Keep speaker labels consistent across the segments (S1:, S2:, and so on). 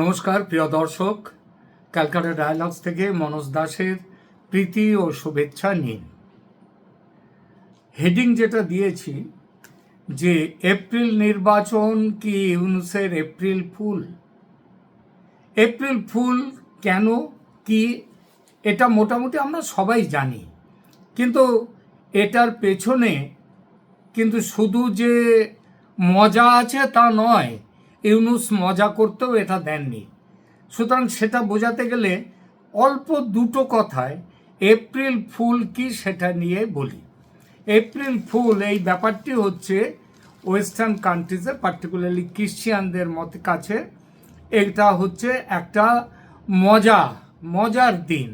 S1: নমস্কার, প্রিয় দর্শক। ক্যালকাটা ডায়ালগস থেকে মনোজ দাসের প্রীতি ও শুভেচ্ছা নিন। হেডিং যেটা দিয়েছি যে এপ্রিল নির্বাচন কি ইউনুসের এপ্রিল ফুল? এপ্রিল ফুল কেন, কি, এটা মোটামুটি আমরা সবাই জানি। কিন্তু এটার পেছনে কিন্তু শুধু যে মজা আছে তা নয় ইউনুস মজা করতেও এটা দেননি। সুতরাং সেটা বোঝাতে গেলে অল্প দুটো কথায় এপ্রিল ফুল কি সেটা নিয়ে বলি। এপ্রিল ফুল, এই ব্যাপারটি হচ্ছে ওয়েস্টার্ন কান্ট্রিজে, পার্টিকুলারলি ক্রিশ্চিয়ানদের মত কাছে, এটা হচ্ছে একটা মজা, মজার দিন।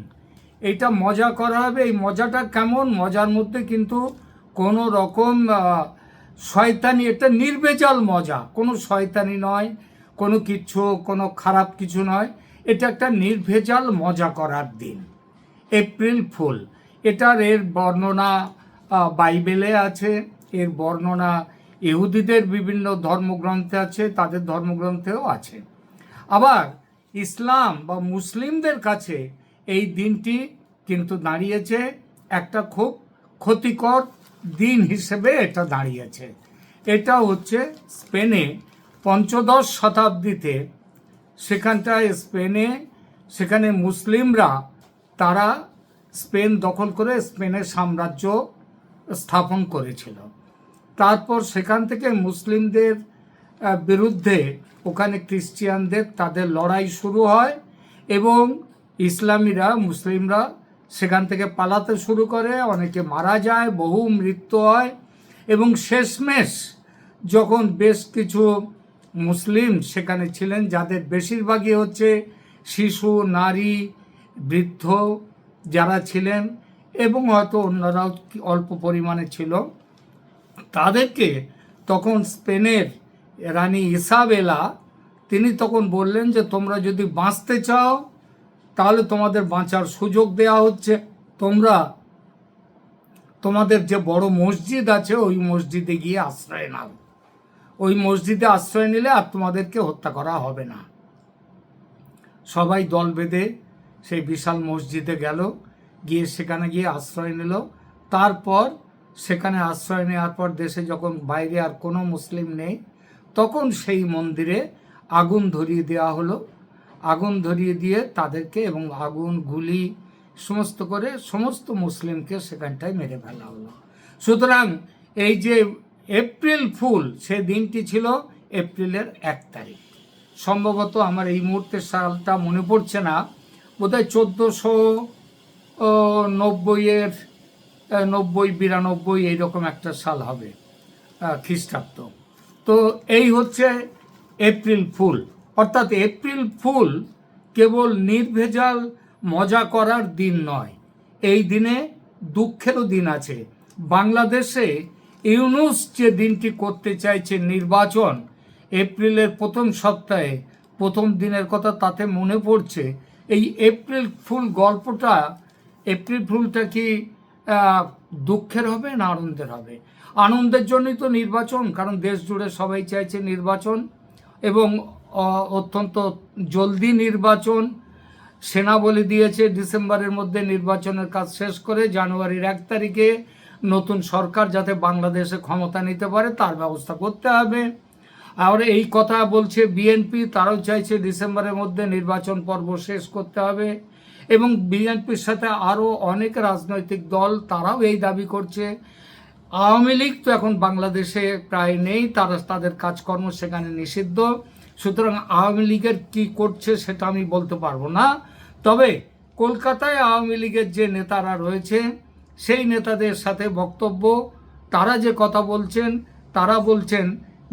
S1: এটা মজা করা হবে, এই মজাটা কেমন? মজার মধ্যে কিন্তু কোনো রকম শয়তানি এটা নির্বেজাল মজা। কোনো শয়তানি নয়, কোনো কিচ্ছু, কোনো খারাপ কিছু নয়। এটা একটা নির্ভেজাল মজা করার দিন। April fool. এটার এর বর্ণনা বাইবেলে আছে। এর বর্ণনা ইহুদিদের বিভিন্ন ধর্মগ্রন্থে আছে, তাদের ধর্মগ্রন্থেও আছে। আবার ইসলাম বা মুসলিমদের কাছে এই দিনটি কিন্তু দাঁড়িয়েছে একটা খুব ক্ষতিকর দিন হিসেবে এটা দাঁড়িয়েছে। এটা হচ্ছে স্পেনে পঞ্চদশ শতাব্দীতে সেখানটায় স্পেনে, সেখানে মুসলিমরা তারা স্পেন দখল করে স্পেনের সাম্রাজ্য স্থাপন করেছিল। তারপর সেখান থেকে মুসলিমদের বিরুদ্ধে ওখানে খ্রিস্টিয়ানদের তাদের লড়াই শুরু হয় এবং ইসলামীরা, মুসলিমরা সেখান থেকে পালাতে শুরু করে, অনেকে মারা যায়, বহু মৃত্যু হয় এবং শেষমেশ যখন বেশ কিছু মুসলিম সেখানে ছিলেন, যাদের বেশিরভাগই হচ্ছে শিশু, নারী, বৃদ্ধ যারা ছিলেন এবং হয়তো অন্যরাও অল্প পরিমাণে ছিল, তাদেরকে তখন স্পেনের রানী ইসাবেলা, তিনি তখন বললেন যে, তোমরা যদি বাঁচতে চাও তাহলে তোমাদের বাঁচার সুযোগ দেওয়া হচ্ছে। তোমরা তোমাদের যে বড় মসজিদ আছে, ওই মসজিদে গিয়ে আশ্রয় নাও। ওই মসজিদে আশ্রয় নিলে আর তোমাদেরকে হত্যা করা হবে না। সবাই দল বেঁধে সেই বিশাল মসজিদে গেল, গিয়ে সেখানে গিয়ে আশ্রয় নিল। তারপর সেখানে আশ্রয় নেওয়ার পর দেশে যখন বাইরে আর কোনো মুসলিম নেই, তখন সেই মন্দিরে আগুন ধরিয়ে দেওয়া হলো। আগুন ধরিয়ে দিয়ে তাদেরকে এবং আগুন, গুলি সমস্ত করে সমস্ত মুসলিমকে সেখানটায় মেরে ফেলা হলো। সুতরাং এই যে এপ্রিল ফুল, সে দিনটি ছিল এপ্রিলের এক তারিখ। সম্ভবত আমার এই মুহূর্তে সালটা মনে পড়ছে না। বোধহয় চোদ্দোশো নব্বইয়ের নব্বই বিরানব্বই এইরকম একটা সাল হবে খ্রিস্টাব্দ। তো এই হচ্ছে এপ্রিল ফুল। অর্থাৎ এপ্রিল ফুল কেবল নির্ভেজাল, মজা করার দিন নয়। এই দিনে দুঃখেরও দিন আছে। বাংলাদেশে ইউনুস যে দিনটি করতে চাইছে নির্বাচন, এপ্রিলের প্রথম সপ্তাহে প্রথম দিনের কথা তাতে মনে পড়ছে। এই এপ্রিল ফুল গল্পটা, এপ্রিল ফুলটা কি দুঃখের হবে না আনন্দের হবে? আনন্দের জন্যই তো নির্বাচন, কারণ দেশ জুড়ে সবাই চাইছে নির্বাচন এবং অত্যন্ত জলদি নির্বাচন। সেনা বলে দিয়েছে ডিসেম্বরের মধ্যে নির্বাচনের কাজ শেষ করে জানুয়ারির এক তারিখে নতুন সরকার যাতে বাংলাদেশে ক্ষমতা নিতে পারে, তার ব্যবস্থা করতে হবে। আর এই কথা বলছে বিএনপি, তারাও চাইছে ডিসেম্বরের মধ্যে নির্বাচন পর্ব শেষ করতে হবে। এবং বিএনপির সাথে আরও অনেক রাজনৈতিক দল, তারাও এই দাবি করছে। আওয়ামী লীগ তো এখন বাংলাদেশে প্রায় নেই, তারা তাদের কাজকর্ম সেখানে নিষিদ্ধ। সুতরাং আওয়ামী লীগের কি করছে সেটা আমি বলতে পারব না। তবে কলকাতায় আওয়ামী লীগের যে নেতারা রয়েছে, সেই নেতাদের সাথে বক্তব্য, তারা যে কথা বলছেন, তারা বলছেন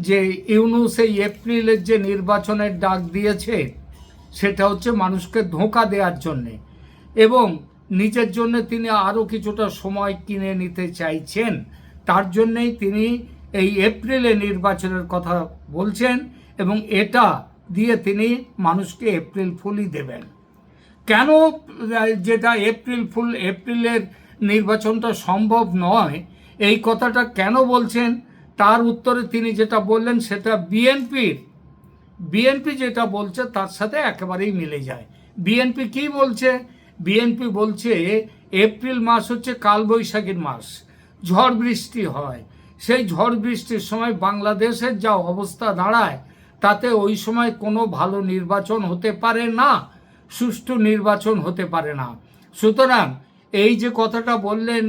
S1: যে ইউনুস এই এপ্রিলের যে নির্বাচনের ডাক দিয়েছে, সেটা হচ্ছে মানুষকে ধোঁকা দেওয়ার জন্যে। এবং নিজের জন্য তিনি আরও কিছুটা সময় কিনে নিতে চাইছেন, তার জন্যেই তিনি এই এপ্রিলে নির্বাচনের কথা বলছেন। এবং এটা দিয়ে তিনি মানুষকে এপ্রিল ফুলই দেবেন। কেন যেটা এপ্রিল ফুল, এপ্রিলের নির্বাচনটা সম্ভব নয়, এই কথাটা কেন বলছেন? তার উত্তরে তিনি যেটা বললেন সেটা বিএনপির, বিএনপি যেটা বলছে তার সাথে একেবারেই মিলে যায়। বিএনপি কি বলছে? বিএনপি বলছে এপ্রিল মাস হচ্ছে কালবৈশাখীর মাস, ঝড় বৃষ্টি হয়। সেই ঝড় বৃষ্টির সময় বাংলাদেশের যা অবস্থা দাঁড়ায় তাতে ওই সময় কোনো ভালো নির্বাচন হতে পারে না, সুষ্ঠু নির্বাচন হতে পারে না। সুতরাং এই যে কথাটা বললেন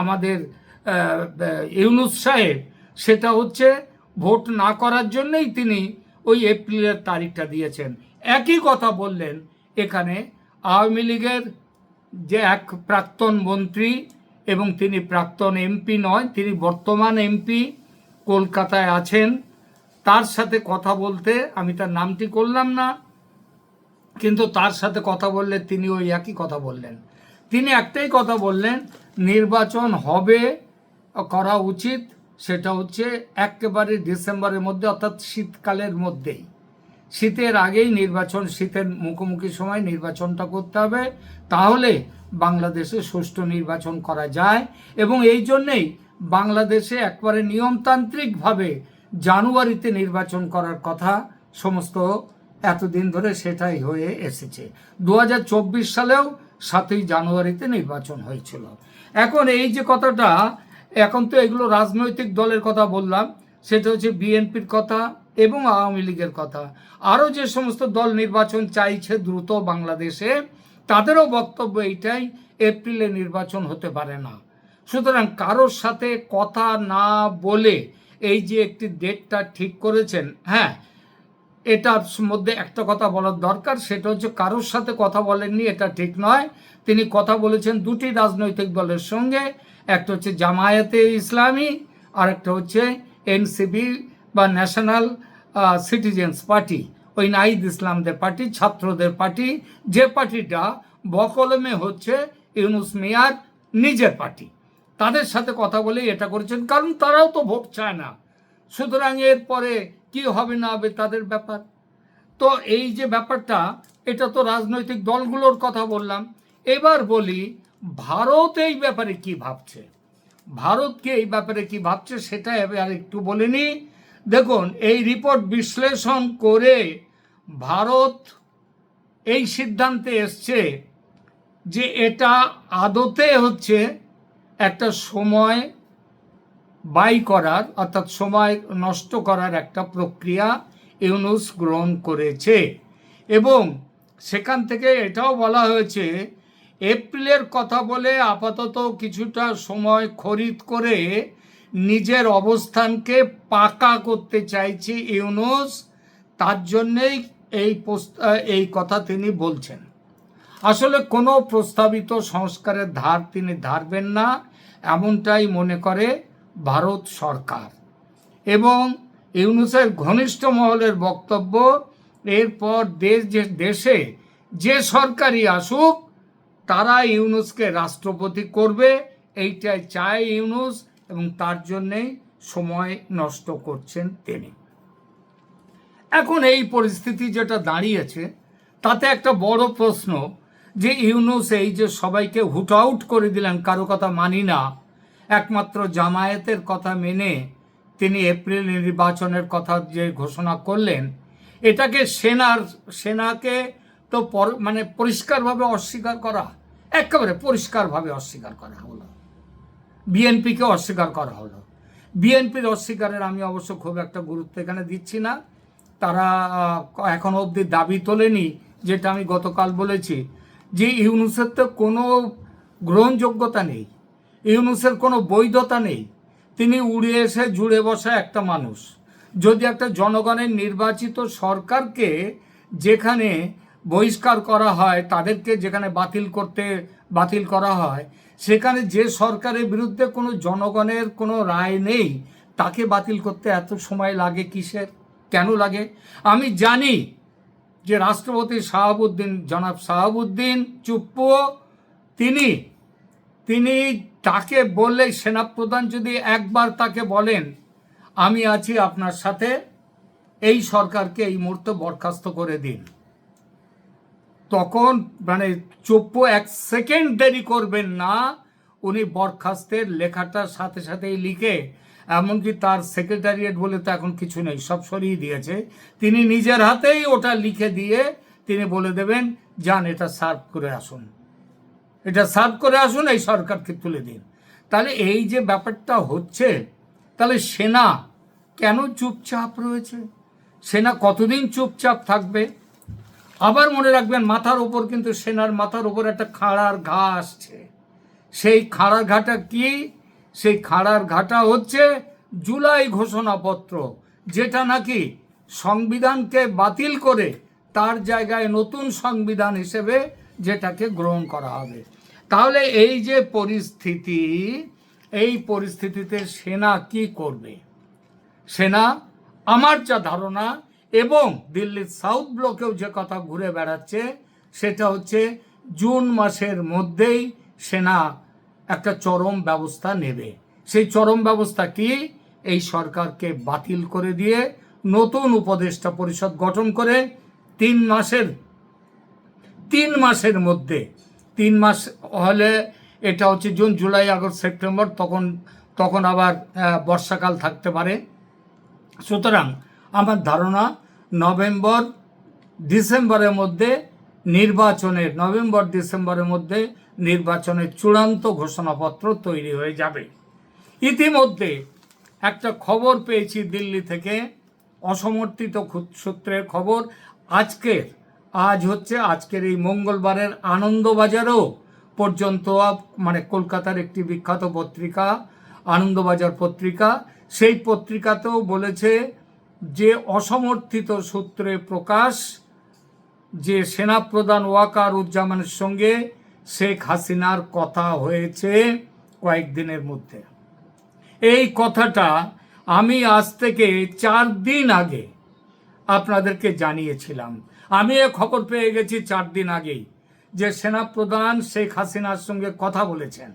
S1: আমাদের ইউনুস সাহেব, সেটা হচ্ছে ভোট না করার জন্যই তিনি ওই এপ্রিলের তারিখটা দিয়েছেন। একই কথা বললেন এখানে আওয়ামী লীগের যে এক প্রাক্তন মন্ত্রী এবং তিনি প্রাক্তন এমপি নয়, তিনি বর্তমান এমপি কলকাতায় আছেন। তার সাথে কথা বলতে আমি তার নামটি করলাম না, কিন্তু তার সাথে কথা বললে তিনি ওই একই কথা বললেন। তিনি একটাই কথা বললেন, নির্বাচন হবে, করা উচিত, সেটা হচ্ছে একেবারে ডিসেম্বরের মধ্যে, অর্থাৎ শীতকালের মধ্যেই। শীতের আগেই নির্বাচন, শীতের মুখোমুখি সময় নির্বাচনটা করতে হবে, তাহলে বাংলাদেশে সুষ্ঠু নির্বাচন করা যায় এবং এই জন্যেই বাংলাদেশে একবারে নিয়মতান্ত্রিকভাবে জানুয়ারিতে নির্বাচন করার কথা সমস্ত এতদিন ধরে সেটাই হয়ে এসেছে। দু হাজার চব্বিশ সালেও সাতই জানুয়ারিতে নির্বাচন হয়েছিল। এখন এই যে কথাটা, এখন তো এগুলো রাজনৈতিক দলের কথা বললাম, সেটা হচ্ছে বিএনপির কথা এবং আওয়ামী লীগের কথা। আরও যে সমস্ত দল নির্বাচন চাইছে দ্রুত বাংলাদেশে, তাদেরও বক্তব্য এইটাই, এপ্রিলে নির্বাচন হতে পারে না। সুতরাং কারোর সাথে কথা না বলে এই যে একটি ডেটটা ঠিক করেছেন হ্যাঁ এটার মধ্যে একটা কথা বলার দরকার, সেটা হচ্ছে কারোর সাথে কথা বলেননি, এটা ঠিক নয়। তিনি কথা বলেছেন দুটি রাজনৈতিক দলের সঙ্গে, একটা হচ্ছে জামায়াতে ইসলামী আর একটা হচ্ছে এনসিবি বা ন্যাশনাল সিটিজেন্স পার্টি। ওই নাইদ ইসলামদের পার্টি, ছাত্রদের পার্টি, যে পার্টিটা বকলমে হচ্ছে ইউনুস মিয়ার নিজের পার্টি। তাদের সাথে কথা বলে এটা করেছেন, কারণ তারাও তো ভোট চায় না। সুতরাং এরপরে কি হবে না হবে তাদের ব্যাপার। তো এই যে ব্যাপারটা, এটা তো রাজনৈতিক দলগুলোর কথা বললাম। এবার বলি, ভারত এই ব্যাপারে কি ভাবছে? ভারতকে এই ব্যাপারে কি ভাবছে সেটা এবার একটু বলে নি দেখুন, এই রিপোর্ট বিশ্লেষণ করে ভারত এই সিদ্ধান্তে এসছে যে এটা আদতে হচ্ছে একটা সময় বাই করার, অর্থাৎ সময় নষ্ট করার একটা প্রক্রিয়া ইউনুস গ্রহণ করেছে। এবং সেখান থেকে এটাও বলা হয়েছে, এপ্রিলের কথা বলে আপাতত কিছুটা সময় খরিদ করে নিজের অবস্থানকে পাকা করতে চাইছে ইউনুস, তার জন্যেই এই এই কথা তিনি বলছেন। আসলে কোনো প্রস্তাবিত সংস্কারের ধার তিনি ধারবেন না। এমনটাই মনে করে ভারত সরকার। এবং ইউনুসের ঘনিষ্ঠ মহলের বক্তব্য, এরপর দেশ যে, দেশে যে সরকারই আসুক, তারা ইউনুসকে রাষ্ট্রপতি করবে, এইটাই চায় ইউনুস এবং তার জন্যেই সময় নষ্ট করছেন তিনি। এখন এই পরিস্থিতি যেটা দাঁড়িয়েছে, তাতে একটা বড় প্রশ্ন যে ইউনুস এই যে সবাইকে হুট আউট করে দিলেন, কারও কথা মানি না, একমাত্র জামায়াতের কথা মেনে তিনি এপ্রিল নির্বাচনের কথা যে ঘোষণা করলেন, এটাকে সেনার, সেনাকে তো মানে পরিষ্কারভাবে অস্বীকার করা, একেবারে পরিষ্কারভাবে অস্বীকার করা হলো। বিএনপিকে অস্বীকার করা হলো। বিএনপির অস্বীকারের আমি অবশ্য খুব একটা গুরুত্ব এখানে দিচ্ছি না। তারা এখনও অবধি দাবি তোলেনি, যেটা আমি গতকাল বলেছি। যে ইউনুসের তো কোনো গ্রহণযোগ্যতা নেই, ইউনুসের কোনো বৈধতা নেই। তিনি উড়ে এসে জুড়ে বসা একটা মানুষ। যদি একটা জনগণের নির্বাচিত সরকারকে যেখানে বহিষ্কার করা হয়, তাদেরকে যেখানে বাতিল করতে, বাতিল করা হয়, সেখানে যে সরকারের বিরুদ্ধে কোনো জনগণের কোনো রায় নেই, তাকে বাতিল করতে এত সময় লাগে কিসের? কেন লাগে? আমি জানি যে রাষ্ট্রপতি শাহাবুদ্দিন, জনাব শাহাবুদ্দিন চুপ্পু তিনি তিনি তাকে বললে সেনাপ্রধান যদি একবার তাকে বলেন, আমি আছি আপনার সাথে, এই সরকারকে এই মুহূর্তে বরখাস্ত করে দিন। তখন মানে চুপ্পু এক সেকেন্ড দেরি করবেন না, উনি বরখাস্তের লেখাটার সাথে সাথেই লিখে এমনকি তার সেক্রেটারিয়েট বলে তো এখন কিছু নেই, সব সরিয়ে দিয়েছে। তিনি নিজের হাতেই ওটা লিখে দিয়ে তিনি বলে দেবেন, যান, এটা সার্ভ করে আসুন। এটা সার্ভ করে আসুন, এই সরকারকে তুলে দিন। তাহলে এই যে ব্যাপারটা হচ্ছে, তাহলে সেনা কেন চুপচাপ রয়েছে? সেনা কতদিন চুপচাপ থাকবে? আবার মনে রাখবেন, মাথার ওপর কিন্তু সেনার মাথার ওপর একটা খাড়ার ঘা আসছে। সেই খাড়ার ঘাটা কি? সেই খাড়ার ঘাটা হচ্ছে জুলাই ঘোষণাপত্র, যেটা নাকি সংবিধানকে বাতিল করে তার জায়গায় নতুন সংবিধান হিসেবে যেটাকে গ্রহণ করা হবে। তাহলে এই যে পরিস্থিতি, এই পরিস্থিতিতে সেনা কি করবে? সেনা, আমার যা ধারণা, এবং দিল্লির সাউথ ব্লকেও যে কথা ঘুরে বেড়াচ্ছে, সেটা হচ্ছে জুন মাসের মধ্যেই সেনা একটা চরম ব্যবস্থা নেবে। সেই চরম ব্যবস্থা কি? এই সরকারকে বাতিল করে দিয়ে নতুন উপদেষ্টা পরিষদ গঠন করে তিন মাসের তিন মাসের মধ্যে, তিন মাস হলে এটা হচ্ছে জুন, জুলাই, আগস্ট, সেপ্টেম্বর, তখন তখন আবার বর্ষাকাল থাকতে পারে। সুতরাং আমার ধারণা নভেম্বর, ডিসেম্বরের মধ্যে নির্বাচনের নভেম্বর, ডিসেম্বরের মধ্যে নির্বাচনের চূড়ান্ত ঘোষণাপত্র তৈরি হয়ে যাবে। ইতিমধ্যে একটা খবর পেয়েছি দিল্লি থেকে, অসমর্থিত সূত্রের খবর। আজকের, আজ হচ্ছে, আজকের এই মঙ্গলবারের আনন্দবাজারও পর্যন্ত মানে কলকাতার একটি বিখ্যাত পত্রিকা, আনন্দবাজার পত্রিকা, সেই পত্রিকাতেও বলেছে যে অসমর্থিত সূত্রে প্রকাশ যে সেনাপ্রধান ওয়াকার উজ্জামানের সঙ্গে শেখ হাসিনার কথা হয়েছে কয়েকদিনের মধ্যে। এই কথাটা আমি আজ থেকে চার দিন আগে আপনাদেরকে জানিয়েছিলাম। আমি এ খবর পেয়ে গেছি চার দিন আগেই যে সেনাপ্রধান শেখ হাসিনার সঙ্গে কথা বলেছেন।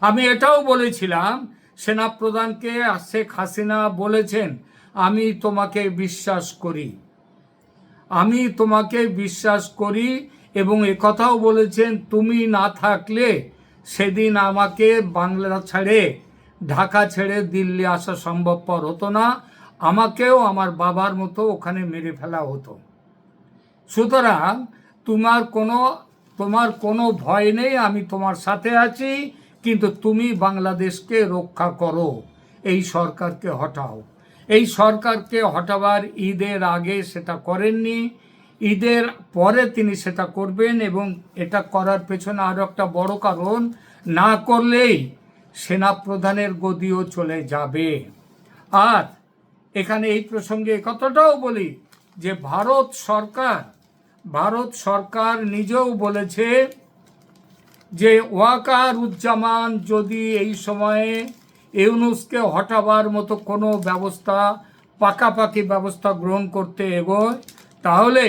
S1: আমি এটাও বলেছিলাম, সেনাপ্রধানকে শেখ হাসিনা বলেছেন, আমি তোমাকে বিশ্বাস করি। আমি তোমাকে বিশ্বাস করি এবং কথাও বলেছেন, তুমি না থাকলে সেদিন আমাকে বাংলা ছেড়ে ঢাকা ছেড়ে দিল্লি আসা সম্ভবপর হতো না। আমাকেও আমার বাবার মতো ওখানে মেরে ফেলা হতো। সুতরাং তোমার কোনো তোমার কোনো ভয় নেই, আমি তোমার সাথে আছি, কিন্তু তুমি বাংলাদেশকে রক্ষা করো, এই সরকারকে হটাও। এই সরকারকে হটাবার ঈদের আগে সেটা করেননি। ঈদের পরে তিনি সেটা করবেন এবং এটা করার পেছনে আরও একটা বড় কারণ, না করলেই সেনাপ্রধানের গদিও চলে যাবে। আর এখানে এই প্রসঙ্গে এ কথাটাও বলি যে ভারত সরকার ভারত সরকার নিজেও বলেছে যে ওয়াকার উজ্জামান যদি এই সময়ে ইউনুসকে হটাবার মতো কোনো ব্যবস্থা, পাকাপাকি ব্যবস্থা গ্রহণ করতে এগোয়, তাহলে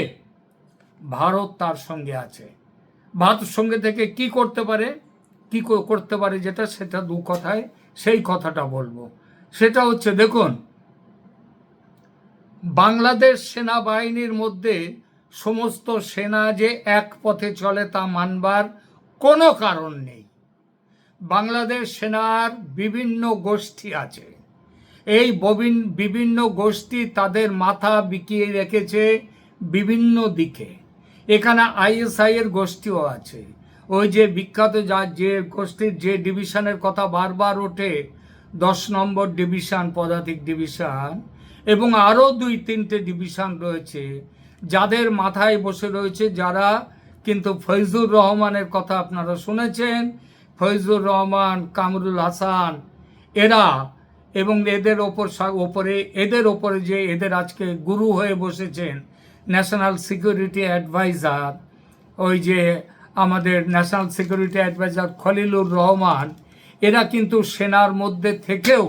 S1: ভারত তার সঙ্গে আছে। ভারতের সঙ্গে থেকে কি করতে পারে? কি, করতে পারে যেটা, সেটা দু কথায় সেই কথাটা বলব। সেটা হচ্ছে, দেখুন, বাংলাদেশ সেনাবাহিনীর মধ্যে সমস্ত সেনা যে এক পথে চলে তা মানবার কোনো কারণ নেই। বাংলাদেশ সেনার বিভিন্ন গোষ্ঠী আছে। এই ববিন- বিভিন্ন গোষ্ঠী তাদের মাথা বিকিয়ে রেখেছে বিভিন্ন দিকে। এখানে আইএসআই এর গোষ্ঠীও আছে। ওই যে বিখ্যাত যা, যে গোষ্ঠীর যে ডিভিশনের কথা বারবার ওঠে, দশ নম্বর ডিভিশন, পদাতিক ডিভিশন, এবং আরও দুই, তিনটে ডিভিশন রয়েছে, যাদের মাথায় বসে রয়েছে যারা, কিন্তু ফৈজুর রহমানের কথা আপনারা শুনেছেন ফৈজুর রহমান, কামরুল হাসান, এরা এবং এদের ওপর ওপরে, এদের ওপরে যে এদের আজকে গুরু হয়ে বসেছেন ন্যাশনাল সিকিউরিটি অ্যাডভাইজার, ওই যে আমাদের national security adviser Khalilur Rahman, এরা কিন্তু সেনার মধ্যে থেকেও,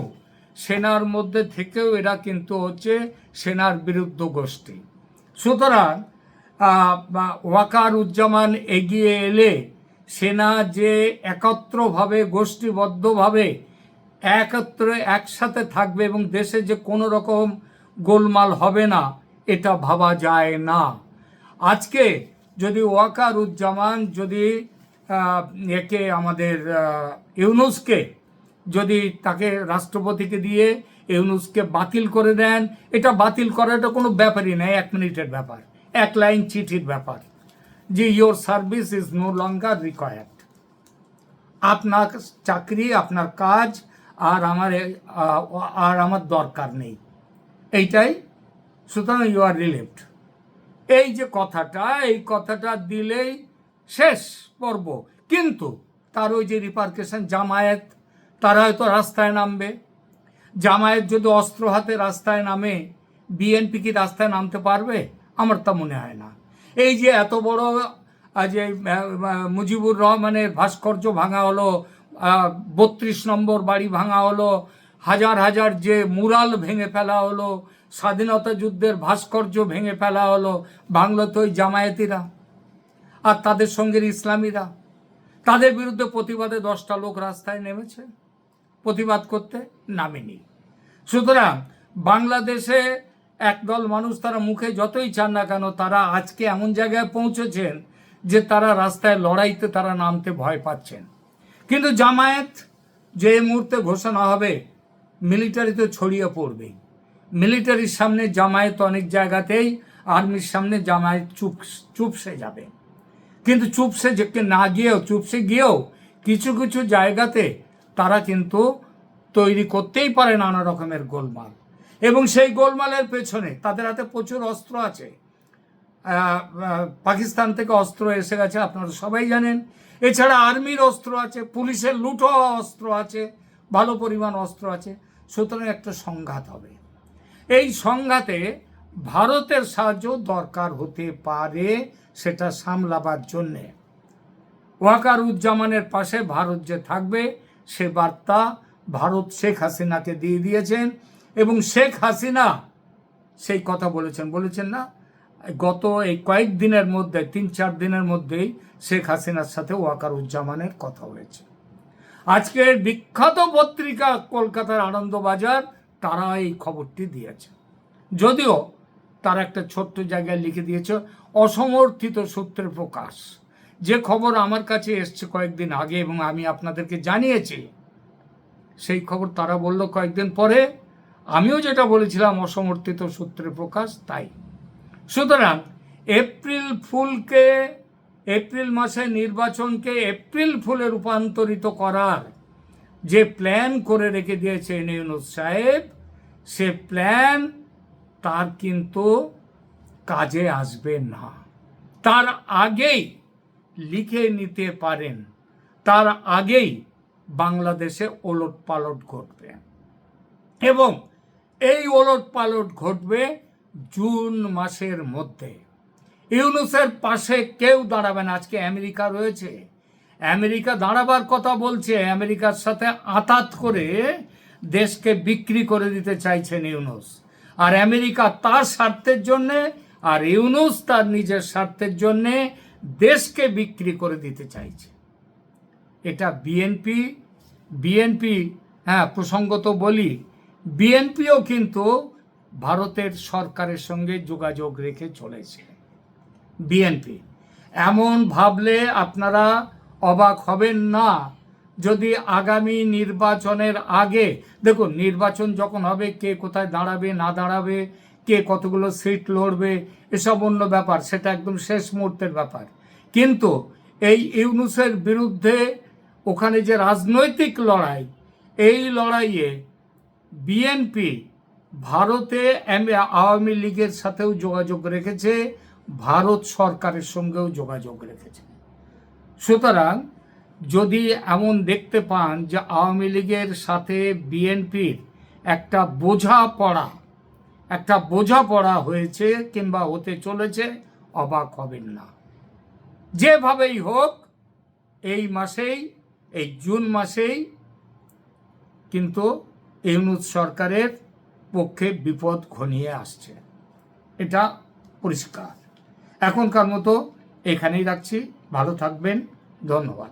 S1: সেনার মধ্যে থেকেও এরা কিন্তু হচ্ছে সেনার বিরুদ্ধ গোষ্ঠী। সুতরাং ওয়াকার উজ্জামান এগিয়ে এলে সেনা যে একত্রভাবে, গোষ্ঠীবদ্ধভাবে একত্রে একসাথে থাকবে এবং দেশে যে কোনো রকম গোলমাল হবে না, এটা ভাবা যায় না। আজকে যদি ওয়াকার উজ্জামান যদি একে আমাদের ইউনুসকে যদি তাকে রাষ্ট্রপতিকে দিয়ে ইউনুসকে বাতিল করে দেন, এটা বাতিল করাটা কোনো ব্যাপারই নয় এক মিনিটের ব্যাপার, এক লাইন চিঠির ব্যাপার। যে your service is no longer required আপনার চাকরি, আপনার কাজ আর আমার আর আমার দরকার নেই। এইটাই সুতরাং ইউ আর রিলিভড এই যে কথাটা, এই কথাটা দিলেই শেষ পর্ব। কিন্তু তার ওই যে রিপার্কেশন জামায়াত, তারা হয়তো রাস্তায় নামবে। জামায়াত যদি অস্ত্র হাতে রাস্তায় নামে বিএনপি কি রাস্তায় নামতে পারবে? আমার তা মনে হয় না। এই যে এত বড় আহ, মুজিবুর রহমানের ভাস্কর্য ভাঙা হলো বত্রিশ নম্বর বাড়ি ভাঙা হলো হাজার হাজার যে মুরাল ভেঙে ফেলা হলো স্বাধীনতা যুদ্ধের ভাস্কর্য ভেঙে ফেলা হলো বাংলো তো ওই জামায়াতিরা আর তাদের সঙ্গে ইসলামীরা। তাদের বিরুদ্ধে প্রতিবাদে দশটা লোক রাস্তায় নেমেছে প্রতিবাদ করতে নামেনি। সুতরাং বাংলাদেশে একদল মানুষ তারা মুখে যতই চান না কেন, তারা আজকে এমন জায়গায় পৌঁছেছেন যে তারা রাস্তায় লড়াইতে তারা নামতে ভয় পাচ্ছেন। কিন্তু জামায়াত যে মুহূর্তে ঘোষণা হবে, মিলিটারিতে ছড়িয়ে পড়বেই মিলিটারির সামনে জামায়াত অনেক জায়গাতেই, আর্মির সামনে জামায়াত চুপ চুপসে যাবে। কিন্তু চুপসে যেকে না গিয়েও, চুপসে গিয়েও কিছু কিছু জায়গাতে তারা কিন্তু তৈরি করতেই পারে নানা রকমের গোলমাল। এবং সেই গোলমালের পেছনে তাদের হাতে প্রচুর অস্ত্র আছে। পাকিস্তান থেকে অস্ত্র এসে গেছে, আপনারা সবাই জানেন। এছাড়া আর্মির অস্ত্র আছে, পুলিশের লুটো অস্ত্র আছে, ভালো পরিমাণ অস্ত্র আছে। সুতরাং একটা সংঘাত হবে। এই সংঘাতে ভারতের সাহায্য দরকার হতে পারে সেটা সামলাবার জন্যে। ওয়াকার উজ্জামানের পাশে ভারত যে থাকবে, সে বার্তা ভারত শেখ হাসিনাকে দিয়ে দিয়েছেন। এবং শেখ হাসিনা সেই কথা বলেছেন। বলেছেন না, গত এই কয়েক দিনের মধ্যে, তিন চার দিনের মধ্যেই শেখ হাসিনার সাথে ওয়াকার উজ্জামানের কথা হয়েছে। আজকের বিখ্যাত পত্রিকা কলকাতার আনন্দবাজার, তারা এই খবরটি দিয়েছে। যদিও তার একটা ছোট্ট জায়গায় লিখে দিয়েছে, অসমর্থিত সূত্রে প্রকাশ। যে খবর আমার কাছে এসছে কয়েকদিন আগে এবং আমি আপনাদেরকে জানিয়েছি, সেই খবর তারা বলল কয়েকদিন পরে আমিও যেটা বলেছিলাম, অসমর্থিত সূত্রে প্রকাশ তাই। সুতরাং এপ্রিল ফুলকে, এপ্রিল মাসে নির্বাচনকে এপ্রিল ফুলে রূপান্তরিত করার যে প্ল্যান করে রেখে দিয়েছেন ইউনুস সাহেব, সে প্ল্যান তার কিন্তু কাজে আসবে না। তার আগেই লিখে নিতে পারেন, তার আগেই বাংলাদেশে ওলট পালট ঘটবে। এবং এই ওলট পালট ঘটবে জুন মাসের মধ্যে। ইউনুসের পাশে কেউ দাঁড়াবে না, আজকে আমেরিকা রয়েছে। আমেরিকা দাঁড়াবার কথা বলছে, আমেরিকার সাথে আতাত করে দেশকে বিক্রি করে দিতে চাইছেন ইউনুস। আর আমেরিকা তার স্বার্থের জন্যে আর ইউনুস তার নিজের স্বার্থের জন্যে দেশকে বিক্রি করে দিতে চাইছে। এটা বিএনপি বিএনপি হ্যাঁ প্রসঙ্গত বলি বিএনপিও কিন্তু ভারতের সরকারের সঙ্গে যোগাযোগ রেখে চলেছে। বিএনপি। এমন ভাবলে আপনারা অবাক হবেন না। যদি আগামী নির্বাচনের আগে, দেখুন, নির্বাচন যখন হবে, কে কোথায় দাঁড়াবে, না দাঁড়াবে, কে কতগুলো সিট লড়বে, এসব অন্য ব্যাপার, সেটা একদম শেষ মুহূর্তের ব্যাপার। কিন্তু এই ইউনুসের বিরুদ্ধে ওখানে যে রাজনৈতিক লড়াই, এই লড়াইয়ে বিএনপি ভারতে আওয়ামী লীগের সাথেও যোগাযোগ রেখেছে, ভারত সরকারের সঙ্গেও যোগাযোগ রেখেছে। সুতরাং যদি এমন দেখতে পান যে আওয়ামী লীগের সাথে বিএনপির একটা বোঝা পড়া একটা বোঝা পড়া হয়েছে কিংবা হতে চলেছে, অবাক হবেন না। যেভাবেই হোক, এই মাসেই, এই জুন মাসেই কিন্তু ইউনুস সরকারের পক্ষে বিপদ ঘনিয়ে আসছে। এটা পরিষ্কার। এখনকার মতো এখানেই রাখছি। ভালো থাকবেন। ধন্যবাদ।